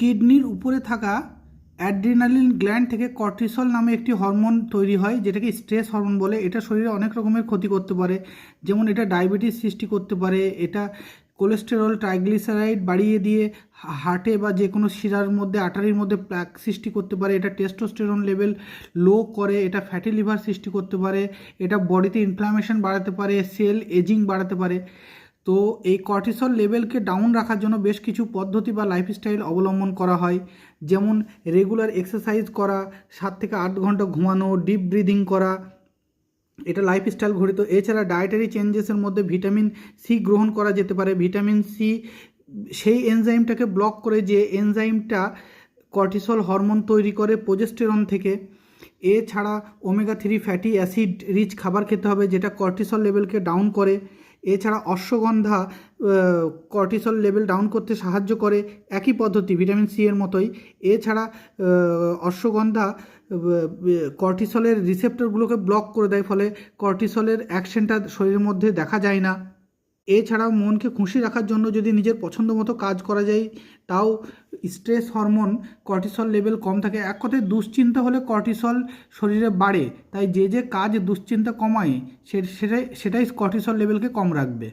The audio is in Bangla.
কিডনির উপরে থাকা অ্যাড্রিনালিন গ্ল্যান্ড থেকে কর্টিসল নামে একটি হরমোন তৈরি হয়, যেটাকে স্ট্রেস হরমোন বলে। এটা শরীরে অনেক রকমের ক্ষতি করতে পারে, যেমন এটা ডায়াবেটিস সৃষ্টি করতে পারে, এটা কোলেস্টেরল ট্রাইগ্লিসারাইড বাড়িয়ে দিয়ে হার্টে বা যে কোনো শিরার মধ্যে, আটারির মধ্যে প্লাক সৃষ্টি করতে পারে। এটা টেস্টোস্টেরন লেভেল লো করে, এটা ফ্যাটি লিভার সৃষ্টি করতে পারে, এটা বডিতে ইনফ্লামেশন বাড়াতে পারে, সেল এজিং বাড়াতে পারে। তো এই কর্টিসল লেভেলকে ডাউন রাখার জন্য বেশ কিছু পদ্ধতি বা লাইফস্টাইল অবলম্বন করা হয়। যেমন রেগুলার এক্সারসাইজ করা, সাত থেকে আট ঘণ্টা ঘুমানো ডিপ ব্রিদিং করা, এটা লাইফস্টাইল ঘটিত। এছাড়া ডায়েটারি চেঞ্জেসের মধ্যে ভিটামিন সি গ্রহণ করা যেতে পারে। ভিটামিন সি সেই এনজাইমটাকে ব্লক করে যে এনজাইমটা কর্টিসল হরমোন তৈরি করে প্রোজেস্টেরন থেকে। এছাড়া omega three fatty acid rich খাবার খেতে হবে, যেটা কর্টিসল লেভেলকে ডাউন করে। এছাড়া অশ্বগন্ধা কর্টিসল লেভেল ডাউন করতে সাহায্য করে একই পদ্ধতি ভিটামিন সি এর মতোই। এছাড়া অশ্বগন্ধা কর্টিসলের রিসেপ্টরগুলোকে ব্লক করে দেয়, ফলে কর্টিসলের অ্যাকশনটা শরীরের মধ্যে দেখা যায় না। এছাড়াও মনকে খুশি রাখার জন্য যদি নিজের পছন্দ মতো কাজ করা যায়, তাও স্ট্রেস হরমোন কর্টিসল লেভেল কম থাকে। এক কথায়, দুশ্চিন্তা হলে কর্টিসল শরীরে বাড়ে, তাই যে যে কাজ দুশ্চিন্তা কমায় সেটাই সেটাই কর্টিসল লেভেলকে কম রাখবে।